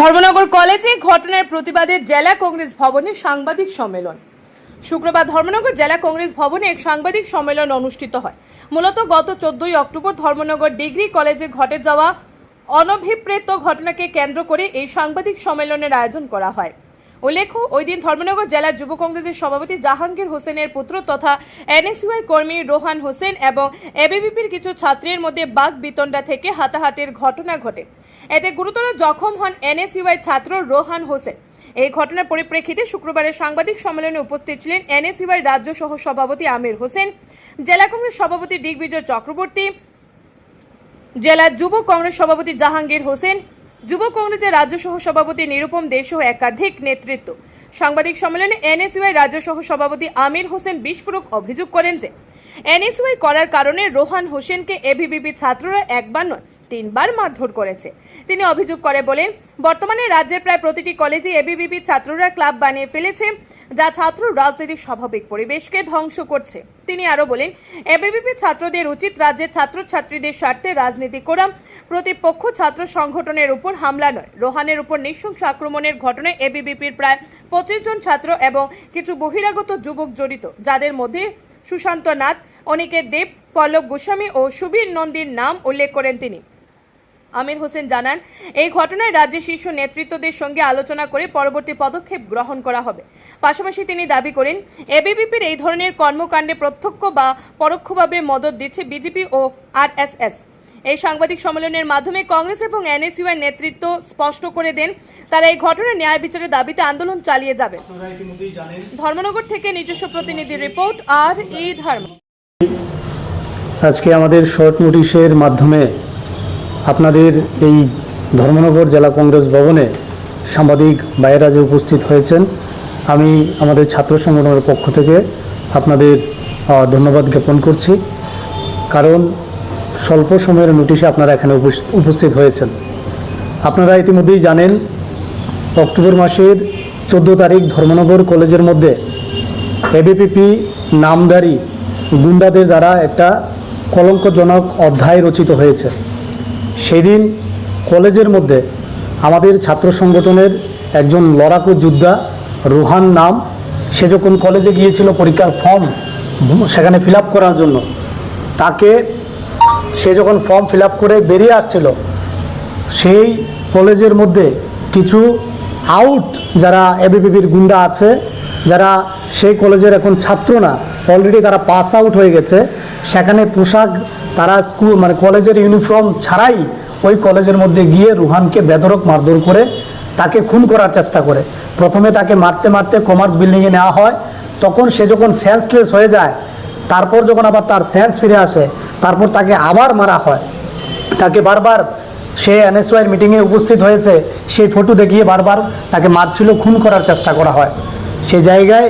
ধর্মনগর কলেজে ঘটনার প্রতিবাদে জেলা কংগ্রেস ভবনে সাংবাদিক সম্মেলন। শুক্রবার ধর্মনগর জেলা কংগ্রেস ভবনে এক সাংবাদিক সম্মেলন অনুষ্ঠিত হয়। মূলত গত চোদ্দই অক্টোবর ধর্মনগর ডিগ্রি কলেজে ঘটে যাওয়া অনভিপ্রেত ঘটনাকে কেন্দ্র করে এই সাংবাদিক সম্মেলনের আয়োজন করা হয়। উল্লেখ্য, ওই দিন ধর্মনগর জেলা যুব কংগ্রেসের সভাপতি জাহাঙ্গীর হোসেনের পুত্র তথা এনএসইউআই কর্মী রোহান হোসেন এবং এবিভিপির কিছু ছাত্রের মধ্যে বাঘ বিতণ্ডা থেকে হাতাহাতির ঘটনা ঘটে। এতে গুরুতর জখম হন এনএসইউআই ছাত্র রোহান হোসেন। এই ঘটনার পরিপ্রেক্ষিতে শুক্রবারের সাংবাদিক সম্মেলনে উপস্থিত ছিলেন এনএসইউআই রাজ্য সহ সভাপতি আমির হোসেন, জেলা কংগ্রেস সভাপতি দিগ্বিজয় চক্রবর্তী, জেলা যুব কংগ্রেস সভাপতি জাহাঙ্গীর হোসেন যুব কংগ্রেসের রাজ্য সহ সভাপতি নিরুপম দে সহ একাধিক নেতৃত্ব। সাংবাদিক সম্মেলনে এনএসইউআই রাজ্য সহ সভাপতি আমির হোসেন বিস্ফোরক অভিযোগ করেন যে এনএসইউআই করার কারণে রোহান হোসেনকে এভিবিপি ছাত্ররা একবার নয়, তিনবার মারধর করেছে। তিনি অভিযোগ করে বলেন, বর্তমানে রাজ্যের প্রায় প্রতিটি কলেজে এবিবিপি ছাত্ররা ক্লাব বানিয়ে ফেলেছে, যা ছাত্র রাজনীতির স্বাভাবিক পরিবেশকে ধ্বংস করছে। তিনি আরও বলেন এবিবিপি ছাত্রদের উচিত রাজ্যের ছাত্রছাত্রীদের স্বার্থে রাজনীতি করা। প্রতিপক্ষ ছাত্র সংগঠনের উপর হামলা নয়, রোহানের উপর নৃশংস আক্রমণের ঘটনায় এবিবিপির প্রায় পঁচিশ জন ছাত্র এবং কিছু বহিরাগত যুবক জড়িত, যাদের মধ্যে সুশান্ত নাথ, অনেকে দেব, পল্লব গোস্বামী ও সুবীর নন্দীর নাম উল্লেখ করেন তিনি। আমির হোসেন জানান, এই ঘটনায় রাজ্যের শীর্ষ নেতৃত্বদের সঙ্গে আলোচনা করে পরবর্তী পদক্ষেপ গ্রহণ করা হবে। পাশাপাশি তিনি দাবি করেন, এবিবিপির এই ধরনের কর্মকাণ্ডে প্রত্যক্ষ বা পরোক্ষভাবে মদত দিচ্ছে বিজেপি ও আরএসএস। এই সাংবাদিক সম্মেলনের মাধ্যমে কংগ্রেস এবং এনএসইউএর নেতৃত্ব স্পষ্ট করে দেন তারা এই ঘটনার ন্যায় বিচারের দাবিতে আন্দোলন চালিয়ে যাবে আপনারা ধর্মনগর থেকে নিজস্ব প্রতিনিধি রিপোর্ট আর ই ধর্ম। আজকে আমাদের শর্ট নোটিশের মাধ্যমে আপনাদের এই ধর্মনগর জেলা কংগ্রেস ভবনে সাংবাদিক ভাইয়েরা যে উপস্থিত হয়েছেন। আমি আমাদের ছাত্র সংগঠনের পক্ষ থেকে আপনাদের ধন্যবাদ জ্ঞাপন করছি। কারণ স্বল্প সময়ের নোটিশে আপনারা এখানে উপস- উপস্থিত হয়েছেন। আপনারা ইতিমধ্যেই জানেন, অক্টোবর মাসের চোদ্দ তারিখ ধর্মনগর কলেজের মধ্যে এবিপিপি নামদারি গুন্ডাদের দ্বারা একটা কলঙ্কজনক অধ্যায় রচিত হয়েছে। সেদিন কলেজের মধ্যে আমাদের ছাত্র সংগঠনের একজন লড়াকু যোদ্ধা রুহান নাম, সে যখন কলেজে গিয়েছিল পরীক্ষার ফর্ম, সেখানে ফিল করার জন্য, তাকে সে যখন ফর্ম ফিল করে বেরিয়ে আসছিল, সেই কলেজের মধ্যে কিছু আউট যারা এবিপিপির গুন্ডা আছে, যারা সেই কলেজের এখন ছাত্র না অলরেডি তারা পাস আউট হয়ে গেছে। সেখানে পোশাক তারা স্কুল মানে কলেজের ইউনিফর্ম ছাড়াই ওই কলেজের মধ্যে গিয়ে রুহানকে বেদরক মারধর করে তাকে খুন করার চেষ্টা করে। প্রথমে তাকে মারতে মারতে কমার্স বিল্ডিংয়ে নেওয়া হয়, তখন সে যখন সেন্সলেস হয়ে যায়, তারপর যখন আবার তার সেন্স ফিরে আসে তারপর তাকে আবার মারা হয়। তাকে বারবার সে এনএসওয়াইয়ের মিটিংয়ে উপস্থিত হয়েছে, সেই ফটো দেখিয়ে বারবার তাকে মারছিল, খুন করার চেষ্টা করা হয়। সেই জায়গায়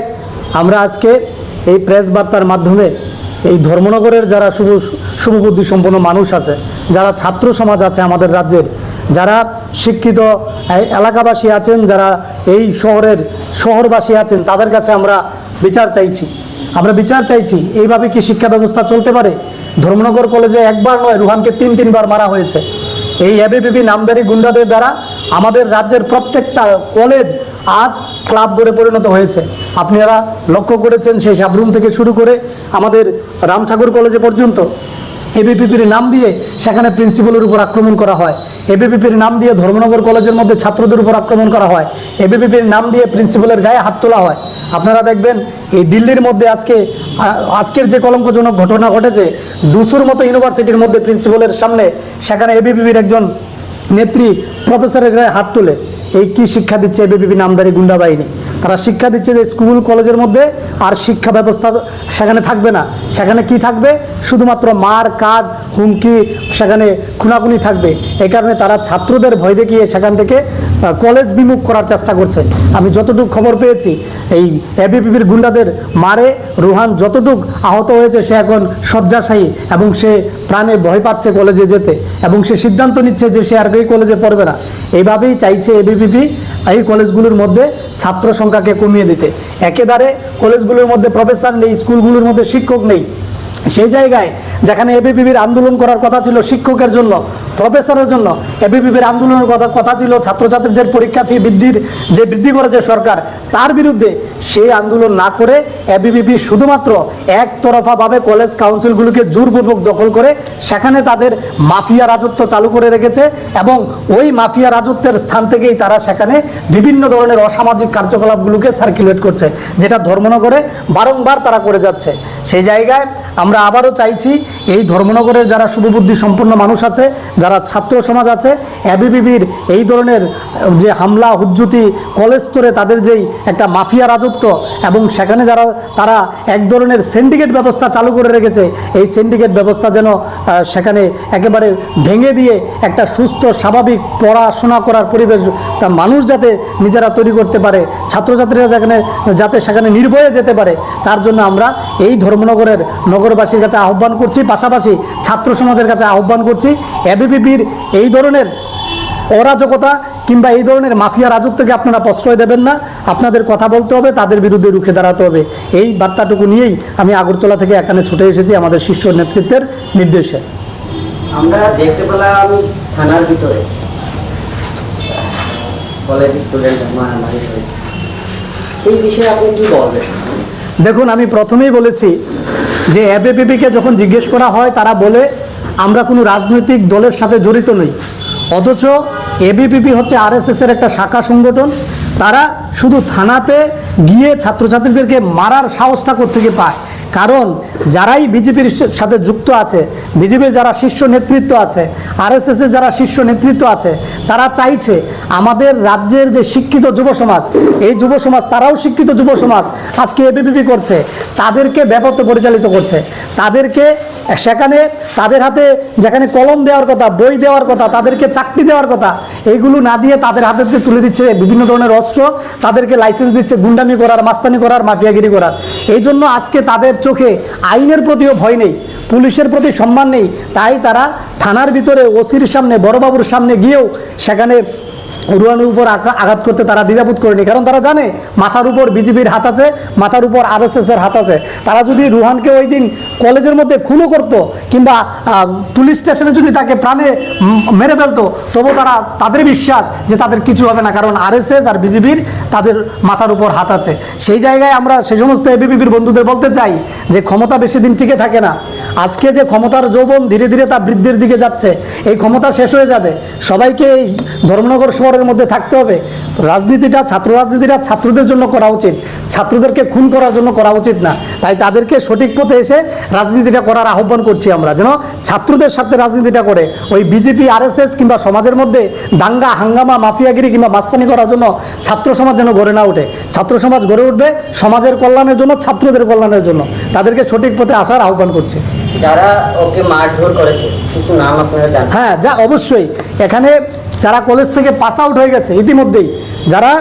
আমরা আজকে এই প্রেস বার্তার মাধ্যমে এই ধর্মনগরের যারা শুভ শুভবুদ্ধি সম্পন্ন মানুষ আছে, যারা ছাত্র সমাজ আছে আমাদের রাজ্যের, যারা শিক্ষিত এলাকাবাসী আছেন, যারা এই শহরের শহরবাসী আছেন, তাদের কাছে আমরা বিচার চাইছি। আমরা বিচার চাইছি, এইভাবে কি শিক্ষা ব্যবস্থা চলতে পারে? ধর্মনগর কলেজে একবার নয়, রুহানকে তিন, তিনবার মারা হয়েছে। এই এবিপিপি নামদারি গুন্ডাদের দ্বারা আমাদের রাজ্যের প্রত্যেকটা কলেজ আজ ক্লাব করে পরিণত হয়েছে। আপনারা লক্ষ্য করেছেন সেই সাবরুম থেকে শুরু করে আমাদের রামঠাকুর কলেজে পর্যন্ত এবিপিপির নাম দিয়ে সেখানে প্রিন্সিপালের উপর আক্রমণ করা হয়। এবিপিপির নাম দিয়ে ধর্মনগর কলেজের মধ্যে ছাত্রদের উপর আক্রমণ করা হয়। এবিপিপির নাম দিয়ে প্রিন্সিপালের গায়ে হাত তোলা হয়। আপনারা দেখবেন, এই দিল্লির মধ্যে আজকে আজকের যে কলঙ্কজনক ঘটনা ঘটেছে দুশোর মতো ইউনিভার্সিটির মধ্যে প্রিন্সিপালের সামনে, সেখানে এবিপিপির একজন নেত্রী প্রফেসরের গায়ে হাত তোলে। এই কি শিক্ষা দিচ্ছে এবিপিপি নামদারি গুন্ডা বাহিনী? তারা শিক্ষা দিচ্ছে যে স্কুল, কলেজের মধ্যে আর শিক্ষা ব্যবস্থা সেখানে থাকবে না। সেখানে কি থাকবে? শুধুমাত্র মার কাজ হুমকি, সেখানে খুনাখুনি থাকবে। এই কারণে তারা ছাত্রদের ভয় দেখিয়ে সেখান থেকে কলেজ বিমুখ করার চেষ্টা করছে আমি যতটুকু খবর পেয়েছি, এই এবিপিপির গুন্ডাদের মারে রুহান যতটুক আহত হয়েছে, সে এখন শয্যাশায়ী এবং সে প্রাণে ভয় পাচ্ছে কলেজে যেতে এবং সে সিদ্ধান্ত নিচ্ছে যে সে আর এই কলেজে পড়বে না। এইভাবেই চাইছে এবিপিপি এই কলেজগুলোর মধ্যে ছাত্র সংখ্যাকে কমিয়ে দিতে। একেবারে কলেজগুলোর মধ্যে প্রফেসর নেই স্কুলগুলোর মধ্যে শিক্ষক নেই। সেই জায়গায় যেখানে এবিপিবির আন্দোলন করার কথা ছিল শিক্ষকের জন্য, প্রফেসরের জন্য এবিপিবির আন্দোলনের কথা কথা ছিল ছাত্রছাত্রীদের পরীক্ষা ফি বৃদ্ধির যে বৃদ্ধি করেছে সরকার, তার বিরুদ্ধে সেই আন্দোলন না করে এবিপিপি শুধুমাত্র একতরফাভাবে কলেজ কাউন্সিলগুলোকে জোরপূর্বক দখল করে সেখানে তাদের মাফিয়া রাজত্ব চালু করে রেখেছে এবং ওই মাফিয়া রাজত্বের স্থান থেকেই তারা সেখানে বিভিন্ন ধরনের অসামাজিক কার্যকলাপগুলোকে সার্কুলেট করছে, যেটা ধর্মনগরে বারংবার তারা করে যাচ্ছে। সেই জায়গায় আমরা আবারও চাইছি এই ধর্মনগরের যারা শুভবুদ্ধি সম্পন্ন মানুষ আছে, যারা ছাত্র সমাজ আছে এবিপিবির এই ধরনের যে হামলা, হুজ্জুতি কলেজ স্তরে তাদের যেই একটা মাফিয়া রাজত্ব এবং সেখানে যারা, তারা এক ধরনের সিন্ডিকেট ব্যবস্থা চালু করে রেখেছে, এই সিন্ডিকেট ব্যবস্থা যেন সেখানে একেবারে ভেঙে দিয়ে একটা সুস্থ, স্বাভাবিক পড়াশোনা করার পরিবেশ, তা মানুষ যাতে নিজেরা তৈরি করতে পারে, ছাত্রছাত্রীরা যেখানে, যাতে সেখানে নির্ভয়ে যেতে পারে, তার জন্য আমরা এই ধর্মনগরের নগরবাসীর কাছে আহ্বান করছি। পাশাপাশি ছাত্র সমাজের কাছে আহ্বান করছি এবিপিপির এই ধরনের অরাজকতা কিংবা এই ধরনের মাফিয়া রাজত্বকে আপনারা প্রশ্রয় দেবেন না আপনাদের কথা বলতে হবে তাদের বিরুদ্ধে রুখে দাঁড়াতে হবে। এই বার্তাটুকু নিয়েই আমি আগরতলা থেকে এখানে ছুটে এসেছি আমাদের শীর্ষ নেতৃত্বের নির্দেশে। আমরা দেখতে পেলাম থানার ভিতরে। কলেজ স্টুডেন্ট মারামারি সেই বিষয়ে আপনি কি বলবেন? দেখুন আমি প্রথমেই বলেছি যে এবিপিপিকে যখন জিজ্ঞেস করা হয়, তারা বলে, আমরা কোনো রাজনৈতিক দলের সাথে জড়িত নই। অথচ এবিপিপি হচ্ছে আরএসএস এর একটা শাখা সংগঠন। তারা শুধু থানাতে গিয়ে ছাত্রছাত্রীদেরকে মারার সাহসটা থেকে পায়? কারণ যারাই বিজেপির সাথে যুক্ত আছে, বিজেপির যারা শীর্ষ নেতৃত্ব আছে আরএসএস এর যারা শীর্ষ নেতৃত্ব আছে, তারা চাইছে আমাদের রাজ্যের যে শিক্ষিত যুব সমাজ, এই যুব সমাজ, তারাও শিক্ষিত যুব সমাজ আজকে এবিপিপি করছে, তাদেরকে ব্যাপক পরিচালিত করছে। তাদেরকে সেখানে, তাদের হাতে যেখানে কলম দেওয়ার কথা, বই দেওয়ার কথা, তাদেরকে চাকরি দেওয়ার কথা এইগুলো না দিয়ে তাদের হাতে তুলে দিচ্ছে বিভিন্ন ধরনের অস্ত্র, তাদেরকে লাইসেন্স দিচ্ছে, গুন্ডামি করার, মাস্তানি করার, মাফিয়াগিরি করার। এই জন্য আজকে তাদের চোখে আইনের প্রতিও ভয় নেই, পুলিশের প্রতি সম্মান নেই। তাই তারা থানার ভিতরে ওসির সামনে, বড়বাবুর সামনে গিয়েও সেখানে রুহানের উপর আঘা- আঘাত করতে তারা দ্বিধাবোধ করেনি। কারণ তারা জানে মাথার উপর বিজেপির হাত আছে, মাথার উপর আর এর হাত আছে। তারা যদি রুহানকে ওই দিন কলেজের মধ্যে খুনও করতো কিংবা পুলিশ স্টেশনে যদি তাকে প্রাণে মেরে ফেলতো, তবু তারা তাদের বিশ্বাস যে তাদের কিছু হবে না। কারণ আর আর বিজেপির তাদের মাথার উপর হাত আছে। সেই জায়গায় আমরা সেই সমস্ত এবিপিপির বন্ধুদের বলতে চাই যে ক্ষমতা বেশি দিন টিকে থাকে না। আজকে যে ক্ষমতার যৌবন ধীরে ধীরে তা বৃদ্ধির দিকে যাচ্ছে, এই ক্ষমতা শেষ হয়ে যাবে। সবাইকে এই ধর্মনগর শহরের মধ্যে থাকতে হবে। রাজনীতিটা, ছাত্র রাজনীতিটা ছাত্রদের জন্য করা উচিত। ছাত্রদেরকে খুন করার জন্য করা উচিত না। তাই তাদেরকে সঠিক পথে এসে রাজনীতিটা করার আহ্বান করছি আমরা, যেন ছাত্রদের সাথে রাজনীতিটা করে। ওই বিজেপি, আরএসএস কিংবা সমাজের মধ্যে দাঙ্গা, হাঙ্গামা, মাফিয়াগিরি কিংবা মাস্তানি করার জন্য ছাত্র সমাজ যেন গড়ে না ওঠে ছাত্র সমাজ গড়ে উঠবে সমাজের কল্যাণের জন্য, ছাত্রদের কল্যাণের জন্য। তাদেরকে সঠিক পথে আসার আহ্বান করছি। হ্যাঁ যা, অবশ্যই। এখানে যারা কলেজ থেকে পাস আউট হয়ে গেছে, ইতিমধ্যেই, যারা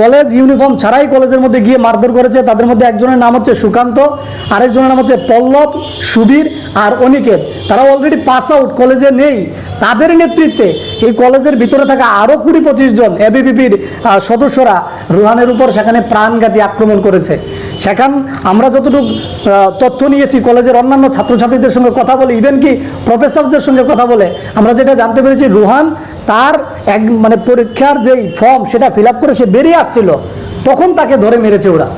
কলেজ ইউনিফর্ম ছাড়াই কলেজের মধ্যে গিয়ে মারধর করেছে, তাদের মধ্যে একজনের নাম হচ্ছে সুকান্ত, আরেকজনের নাম হচ্ছে পল্লব, সুবীর আর অনিকেত। তারা অলরেডি পাস আউট কলেজে নেই। তাদের নেতৃত্বে এই কলেজের ভিতরে থাকা আরও কুড়ি পঁচিশ জন এবিপিপির সদস্যরা রুহানের উপর সেখানে প্রাণঘাতী আক্রমণ করেছে। সেখান আমরা যতটুকু তথ্য নিয়েছি, কলেজের অন্যান্য ছাত্রছাত্রীদের সঙ্গে কথা বলে ইভেন কি প্রফেসরদের সঙ্গে কথা বলে, আমরা যেটা জানতে পেরেছি, রুহান তার এক মানে পরীক্ষার যেই ফর্ম সেটা ফিল করে সে বেরিয়ে আসছিল, তখন তাকে ধরে মেরেছে ওরা।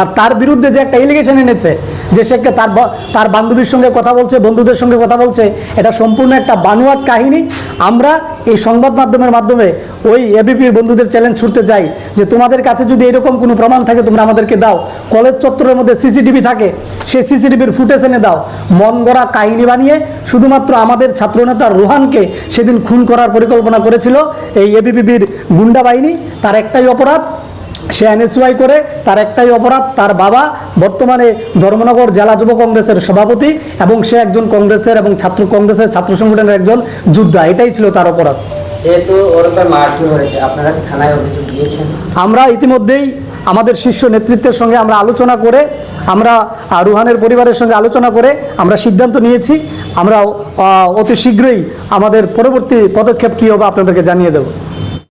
আর তার বিরুদ্ধে যে একটা এলিগেশন এনেছে, যে সে তার তার বান্ধবীর সঙ্গে কথা বলছে, বন্ধুদের সঙ্গে কথা বলছে, এটা সম্পূর্ণ একটা বানুয়াট কাহিনী। আমরা এই সংবাদ মাধ্যমের মাধ্যমে ওই এবিপির বন্ধুদের চ্যালেঞ্জ ছুটতে চাই যে তোমাদের কাছে যদি এরকম কোনো প্রমাণ থাকে, তোমরা আমাদেরকে দাও। কলেজ চত্বরের মধ্যে সিসিটিভি থাকে, সেই সিসিটিভির ফুটেজ এনে দাও। মন গড়া কাহিনী বানিয়ে শুধুমাত্র আমাদের ছাত্রনেতা রোহানকে সেদিন খুন করার পরিকল্পনা করেছিল এই এবিপিবির গুন্ডা বাহিনী। তার একটাই অপরাধ সে এনএসওয়াই করে তার একটাই অপরাধ তার বাবা বর্তমানে ধর্মনগর জেলা যুব কংগ্রেসের সভাপতি এবং সে একজন কংগ্রেসের এবং ছাত্র কংগ্রেসের ছাত্র সংগঠনের একজন যোদ্ধা এটাই ছিল তার অপরাধ। যেহেতু ওর উপর মারধর হয়েছে আপনারা থানায় অভিযোগ দিয়েছেন? আমরা ইতিমধ্যেই আমাদের শীর্ষ নেতৃত্বের সঙ্গে আমরা আলোচনা করে আমরা রুহানের পরিবারের সঙ্গে আলোচনা করে আমরা সিদ্ধান্ত নিয়েছি। আমরা অতি শীঘ্রই আমাদের পরবর্তী পদক্ষেপ কী হবে আপনাদেরকে জানিয়ে দেবো।